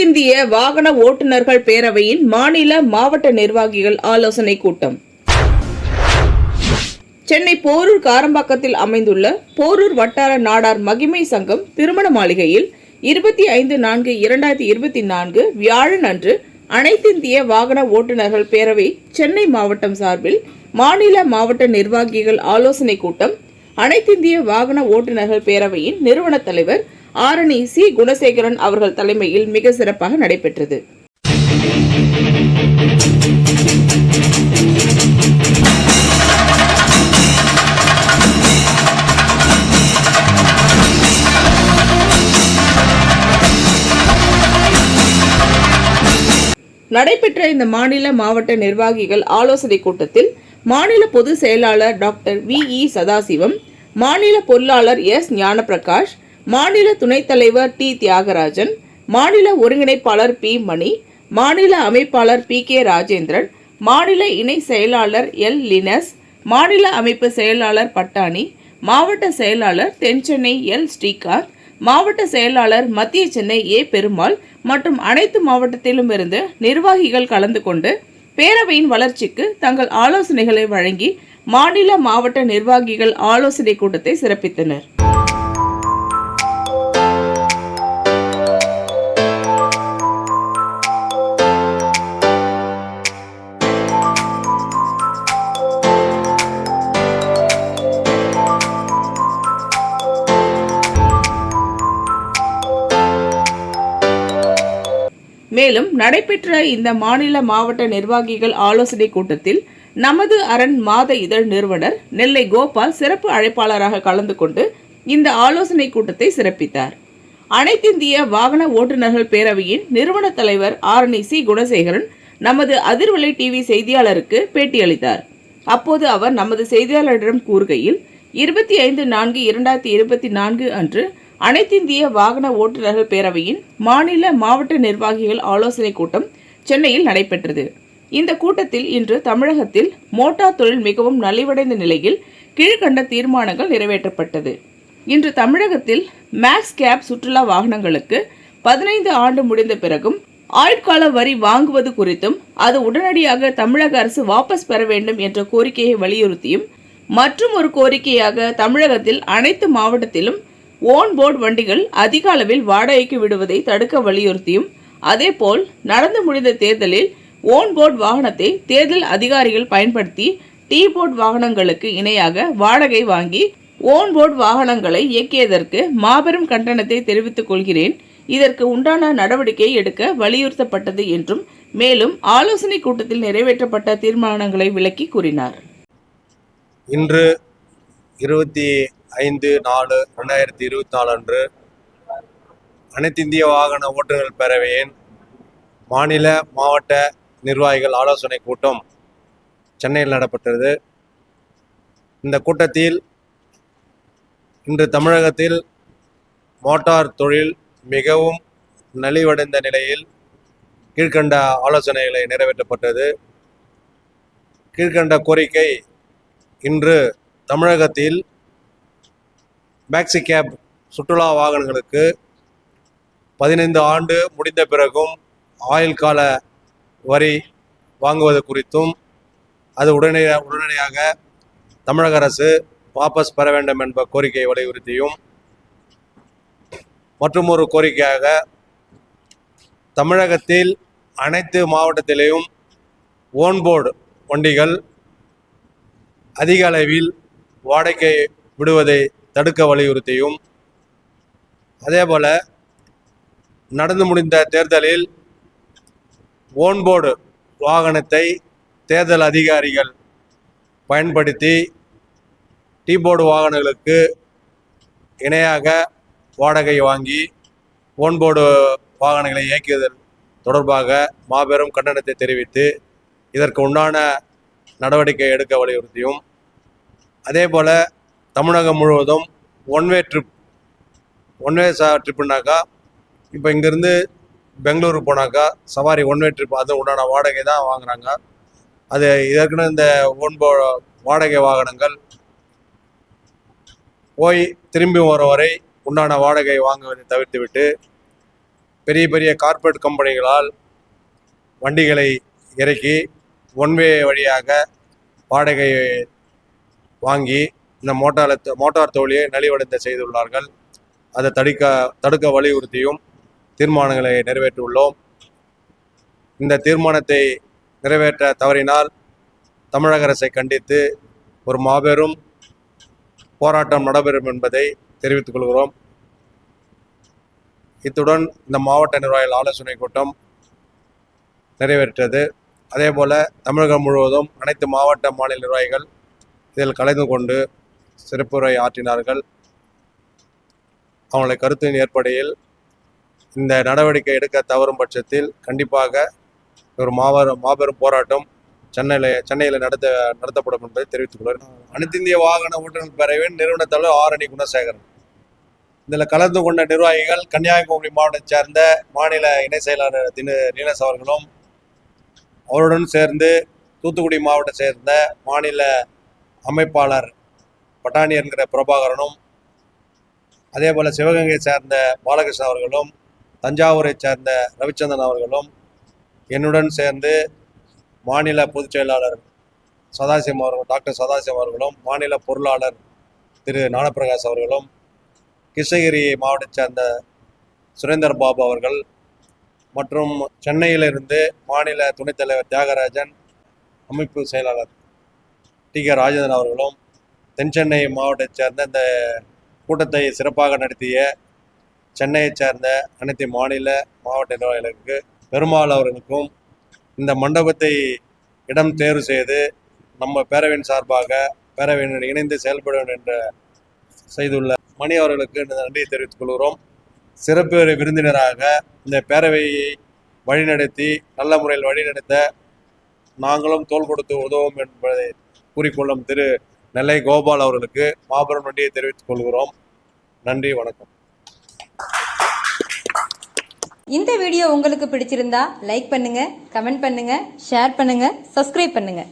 அனைத்திந்திய வாகன ஓட்டுநர்கள் பேரவையின் மாநில மாவட்ட நிர்வாகிகள் ஆலோசனை கூட்டம். சென்னை போரூர் காரம்பாக்கத்தில் அமைந்துள்ள போரூர் வட்டார நாடார் மகிமை சங்கம் திருமண மாளிகையில் இருபத்தி ஐந்து நான்கு இரண்டாயிரத்தி இருபத்தி நான்கு வியாழன் அன்று அனைத்திந்திய வாகன ஓட்டுநர்கள் பேரவை சென்னை மாவட்டம் சார்பில் மாநில மாவட்ட நிர்வாகிகள் ஆலோசனை கூட்டம் அனைத்திந்திய வாகன ஓட்டுநர்கள் பேரவையின் நிறுவன தலைவர் ஆரணி சி. குணசேகரன் அவர்கள் தலைமையில் மிக சிறப்பாக நடைபெற்றது. நடைபெற்ற இந்த மாநில மாவட்ட நிர்வாகிகள் ஆலோசனை கூட்டத்தில் மாநில பொதுச் செயலாளர் டாக்டர் வி. இ. சதாசிவம் மாநில பொருளாளர் எஸ். ஞானபிரகாஷ் மாநில துணைத் தலைவர் டி. தியாகராஜன் மாநில ஒருங்கிணைப்பாளர் பி. மணி மாநில அமைப்பாளர் பி. கே. ராஜேந்திரன் மாநில இணை செயலாளர் எல். லினஸ் மாநில அமைப்பு செயலாளர் பட்டாணி மாவட்ட செயலாளர் தென்சென்னை எல். ஸ்ரீகாந்த் மாவட்ட செயலாளர் மத்திய சென்னை ஏ. பெருமாள் மற்றும் அனைத்து மாவட்டத்திலும் இருந்து நிர்வாகிகள் கலந்து கொண்டு பேரவையின் வளர்ச்சிக்கு தங்கள் ஆலோசனைகளை வழங்கி மாநில மாவட்ட நிர்வாகிகள் ஆலோசனை கூட்டத்தை சிறப்பித்தனர். மேலும் நடைபெற்ற இந்த மாநில மாவட்ட நிர்வாகிகள் ஆலோசனை கூட்டத்தில் நமது அரண் மாத இதழ் நிறுவனர் நெல்லை கோபால் சிறப்பு அழைப்பாளராக கலந்து கொண்டு இந்த ஆலோசனை கூட்டத்தை சிறப்பித்தார். அனைத்திந்திய வாகன ஓட்டுநர்கள் பேரவையின் நிறுவன தலைவர் ஆரணி சி குணசேகரன் நமது அதிர்வலை டிவி செய்தியாளருக்கு பேட்டியளித்தார். அப்போது அவர் நமது செய்தியாளரிடம் கூறுகையில் இருபத்தி ஐந்து நான்கு இரண்டாயிரத்தி இருபத்தி நான்கு அன்று அனைத்திந்திய வாகன ஓட்டுநர்கள் பேரவையின் மாநில மாவட்ட நிர்வாகிகள் ஆலோசனை கூட்டம் சென்னையில் நடைபெற்றது. இந்த கூட்டத்தில் இன்று தமிழகத்தில் மோட்டார் தொழில் மிகவும் நலிவடைந்த நிலையில் கீழ்கண்ட தீர்மானங்கள் நிறைவேற்றப்பட்டது. இன்று தமிழகத்தில் மேக்ஸ் கேப் சுற்றுலா வாகனங்களுக்கு பதினைந்து ஆண்டு முடிந்த பிறகும் ஆயுட்கால வரி வாங்குவது குறித்தும் அது உடனடியாக தமிழக அரசு வாபஸ் பெற வேண்டும் என்ற கோரிக்கையை வலியுறுத்தியும் மற்றும் ஒரு கோரிக்கையாக தமிழகத்தில் அனைத்து மாவட்டத்திலும் ஓன் போர்டு வண்டிகள் அதிக அளவில் வாடகைக்கு விடுவதை தடுக்க வலியுறுத்தியும் அதேபோல் நடந்து முடிந்த தேர்தலில் ஓன் போர்டு வாகனத்தை தேர்தல் அதிகாரிகள் பயன்படுத்தி டீ போர்ட் வாகனங்களுக்கு இணையாக வாடகை வாங்கி ஓன் போர்டு வாகனங்களை இயக்கியதற்கு மாபெரும் கண்டனத்தை தெரிவித்துக் கொள்கிறேன். இதற்கு உண்டான நடவடிக்கை எடுக்க வலியுறுத்தப்பட்டது என்றும் மேலும் ஆலோசனை கூட்டத்தில் நிறைவேற்றப்பட்ட தீர்மானங்களை விளக்கி கூறினார். இன்று இருபத்தி ஐந்து நாலு ரெண்டாயிரத்தி இருபத்தி நாலு அன்று அனைத்திந்திய வாகன ஓட்டுநர் பேரவையின் மாநில மாவட்ட நிர்வாகிகள் ஆலோசனை கூட்டம் சென்னையில் நடைபெற்றது. இந்த கூட்டத்தில் இன்று தமிழகத்தில் மோட்டார் தொழில் மிகவும் நலிவடைந்த நிலையில் கீழ்கண்ட ஆலோசனைகளை நிறைவேற்றப்பட்டது. கீழ்கண்ட கோரிக்கை இன்று தமிழகத்தில் மேக்ஸி கேப் சுற்றுலா வாகனங்களுக்கு பதினைந்து ஆண்டு முடிந்த பிறகும் ஆயுள் கால வரி வாங்குவது குறித்தும் அது உடனே உடனடியாக தமிழக அரசு வாபஸ் பெற வேண்டும் என்ப கோரிக்கையை வலியுறுத்தியும் மற்றும் ஒரு கோரிக்கையாக தமிழகத்தில் அனைத்து மாவட்டத்திலேயும் ஓன்போர்டு வண்டிகள் அதிக அளவில் வாடகை விடுவதை தடுக்க வலியுறுத்தியும். அதேபோல நடந்து முடிந்த தேர்தலில் ஓன்போர்டு வாகனத்தை தேர்தல் அதிகாரிகள் பயன்படுத்தி டீ போர்டு வாகனங்களுக்கு இணையாக வாடகை வாங்கி ஓன்போர்டு வாகனங்களை இயக்கியதல் தொடர்பாக மாபெரும் கண்டனத்தை தெரிவித்து இதற்கு உண்டான நடவடிக்கை எடுக்க வலியுறுத்தியும். அதே போல் தமிழகம் முழுவதும் one way trip one way சா ட்ரிப்புனாக்கா இப்போ இங்கேருந்து பெங்களூரு போனாக்கா சவாரி ஒன் வே ட்ரிப் அது உண்டான வாடகை தான் வாங்குறாங்க. அது இதற்குன்னு இந்த ஒன்போ வாடகை வாகனங்கள் போய் திரும்பி வர வரை உண்டான வாடகை வாங்குவதை தவிர்த்துவிட்டு பெரிய பெரிய கார்ப்பரேட் கம்பெனிகளால் வண்டிகளை இறக்கி ஒன்வே வழியாக வாடகை வாங்கி இந்த மோட்டார் மோட்டார் தொழிலை நலிவடைந்த செய்துள்ளார்கள். அதை தடுக்க தடுக்க வலியுறுத்தியும் தீர்மானங்களை நிறைவேற்றியுள்ளோம். இந்த தீர்மானத்தை நிறைவேற்ற தவறினால் தமிழக அரசை கண்டித்து ஒரு மாபெரும் போராட்டம் நடைபெறும் என்பதை தெரிவித்துக் கொள்கிறோம். இத்துடன் இந்த மாவட்ட நிர்வாகிகள் ஆலோசனை கூட்டம் நிறைவேற்றது. அதே போல தமிழகம் முழுவதும் அனைத்து மாவட்ட மாநில நிர்வாகிகள் இதில் கலந்து கொண்டு சிறப்புரை ஆற்றினார்கள். அவங்களை கருத்தின் ஏற்படையில் இந்த நடவடிக்கை எடுக்க தவறும் பட்சத்தில் கண்டிப்பாக ஒரு மாபெரும் மாபெரும் போராட்டம் சென்னையில் சென்னையில் நடத்த நடத்தப்படும் என்பதை தெரிவித்துக் கொள்கிறேன். அனைத்திந்திய வாகன ஓட்டுநர் பேரவையின் நிறுவன தலைவர் ஆரணி குணசேகரன். இதில் கலந்து கொண்ட நிர்வாகிகள் கன்னியாகுமரி மாவட்டத்தை சேர்ந்த மாநில இணை செயலாளர் திரு நீலஸ் அவர்களும் அவருடன் சேர்ந்து தூத்துக்குடி மாவட்டத்தை சேர்ந்த மாநில அமைப்பாளர் பட்டாணி என்கிற பிரபாகரனும் அதே போல் சிவகங்கையை சேர்ந்த பாலகிருஷ்ணன் அவர்களும் தஞ்சாவூரை சேர்ந்த ரவிச்சந்திரன் அவர்களும் என்னுடன் சேர்ந்து மாநில பொதுச் செயலாளர் சதாசிவம் அவர்கள் டாக்டர் சதாசிவம் அவர்களும் மாநில பொருளாளர் திரு ஞானப்பிரகாஷ் அவர்களும் கிருஷ்ணகிரி மாவட்டத்தை சேர்ந்த சுரேந்தர் பாபு அவர்கள் மற்றும் சென்னையிலிருந்து மாநில துணைத் தலைவர் தியாகராஜன் அமைப்பு செயலாளர் டி கே ராஜேந்திரன் அவர்களும் தென் சென்னை மாவட்டத்தைச் சேர்ந்த இந்த கூட்டத்தை சிறப்பாக நடத்திய சென்னையைச் சேர்ந்த அனைத்து மாநில மாவட்ட நிர்வாகிகளுக்கு பெருமாள் அவர்களுக்கும் இந்த மண்டபத்தை இடம் தேர்வு செய்து நம்ம பேரவையின் சார்பாக பேரவையினர் இணைந்து செயல்படும் என்ற செய்துள்ள மணி அவர்களுக்கு நன்றி தெரிவித்துக் கொள்கிறோம். சிறப்பு விருந்தினராக இந்த பேரவையை வழிநடத்தி நல்ல முறையில் வழிநடத்த நாங்களும் தோள் கொடுத்து உதவும் என்பதை கூறிக்கொள்ளும் திரு நெல்லை கோபால் அவர்களுக்கு மாபெரும் நன்றியை தெரிவித்துக் கொள்கிறோம். நன்றி வணக்கம். இந்த வீடியோ உங்களுக்கு பிடிச்சிருந்தா லைக் பண்ணுங்க கமெண்ட் பண்ணுங்க ஷேர் பண்ணுங்க சப்ஸ்கிரைப் பண்ணுங்க.